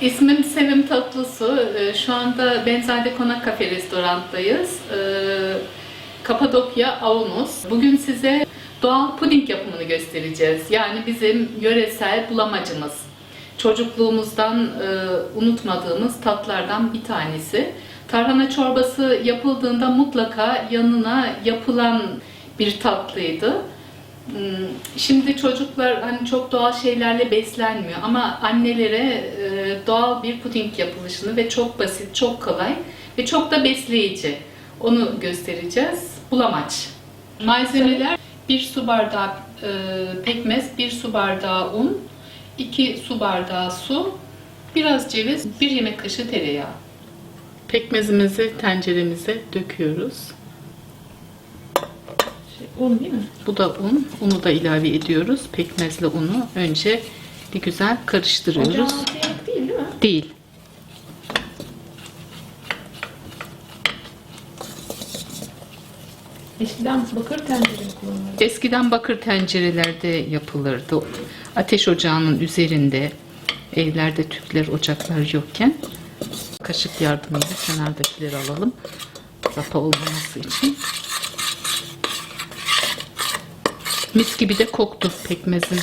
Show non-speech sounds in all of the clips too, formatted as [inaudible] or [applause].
İsmim Sevim Tatlısu. Ee, Şu anda Benzade Konak Kafe restoranttayız. Ee, Kapadokya Avunus. Bugün size doğal puding yapımını göstereceğiz. Yani bizim yöresel bulamacımız. Çocukluğumuzdan e, unutmadığımız tatlardan bir tanesi. Tarhana çorbası yapıldığında mutlaka yanına yapılan bir tatlıydı. Hmm, Şimdi çocuklar hani çok doğal şeylerle beslenmiyor ama annelere e, doğal bir puding yapılışını ve çok basit, çok kolay ve çok da besleyici. Onu göstereceğiz. Bulamaç. Malzemeler 1 su bardağı e, pekmez, 1 su bardağı un, 2 su bardağı su, biraz ceviz, 1 yemek kaşığı tereyağı. Pekmezimizi tenceremize döküyoruz. Un değil mi? Bu da un. Unu da ilave ediyoruz. Pekmezli unu önce bir güzel karıştırıyoruz. Ocağın altı değil değil mi? Değil. Eskiden bakır tencere kullanılırdı. Eskiden bakır tencerelerde yapılırdı. Ateş ocağının üzerinde evlerde tüpler, ocaklar yokken kaşık yardımıyla kenardakileri alalım. Lapa olmaması için. Mis gibi de koktu pekmezin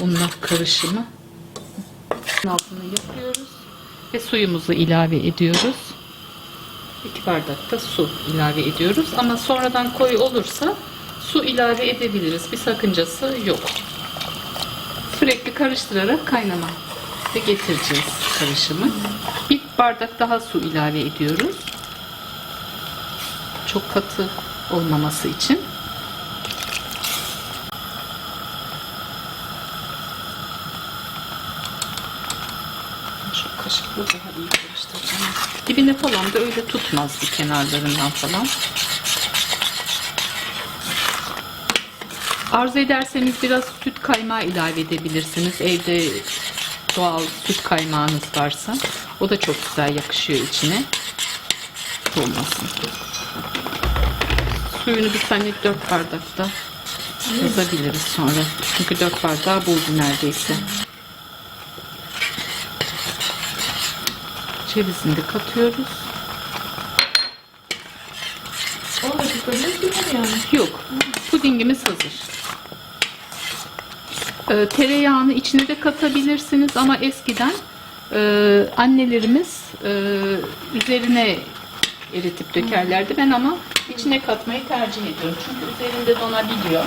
unla karışımı. Altını yapıyoruz ve suyumuzu ilave ediyoruz. 2 bardak da su ilave ediyoruz ama sonradan koyu olursa su ilave edebiliriz. Bir sakıncası yok. Sürekli karıştırarak kaynama ve getireceğiz karışımı. Bir bardak daha su ilave ediyoruz. Çok katı olmaması için. Kaşıkla daha iyi karıştıracağım. Dibine falan da öyle tutmaz bir kenarlarından falan. Arzu ederseniz biraz süt kaymağı ilave edebilirsiniz. Evde doğal süt kaymağınız varsa. O da çok güzel yakışıyor içine. Olmasın. Suyunu bir tane 4 bardakta yazabiliriz sonra. Çünkü 4 bardağı buldu neredeyse. Cevizini de katıyoruz. 10 dakika bile sürmedi yani. Yok. Pudingimiz hazır. Ee, tereyağını içine de katabilirsiniz ama eskiden e, annelerimiz e, üzerine eritip dökerlerdi. Ben ama içine katmayı tercih ediyorum. Çünkü üzerinde donabiliyor.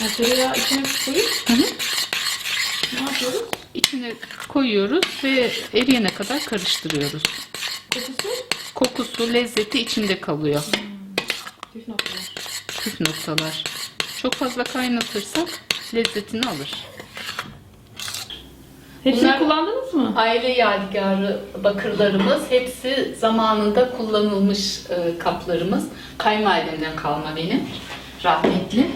Yani tereyağı içine koyup Hı hı. Ne yapıyoruz? İçine koyuyoruz ve eriyene kadar karıştırıyoruz. Kokusu Kokusu, lezzeti içinde kalıyor. püf noktalar. Püf noktalar. Çok fazla kaynatırsak lezzetini alır. Hepsini Bunlar- kullandınız mı? Aile yadigarı bakırlarımız hepsi zamanında kullanılmış e, kaplarımız. Kayınvalidemden kalma benim. Rahmetli.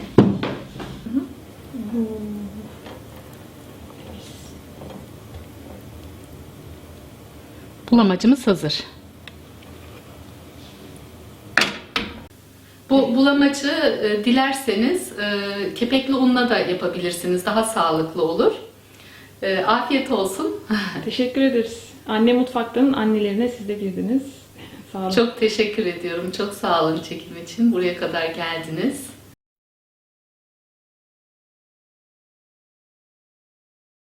Bulamacımız hazır. Bu bulamacı e, dilerseniz e, kepekli unla da yapabilirsiniz. Daha sağlıklı olur. E, afiyet olsun. [laughs] Teşekkür ederiz. Anne mutfaktanın annelerine siz de girdiniz. [laughs] Sağ olun. Çok teşekkür ediyorum. Çok sağ olun çekim için. Buraya kadar geldiniz.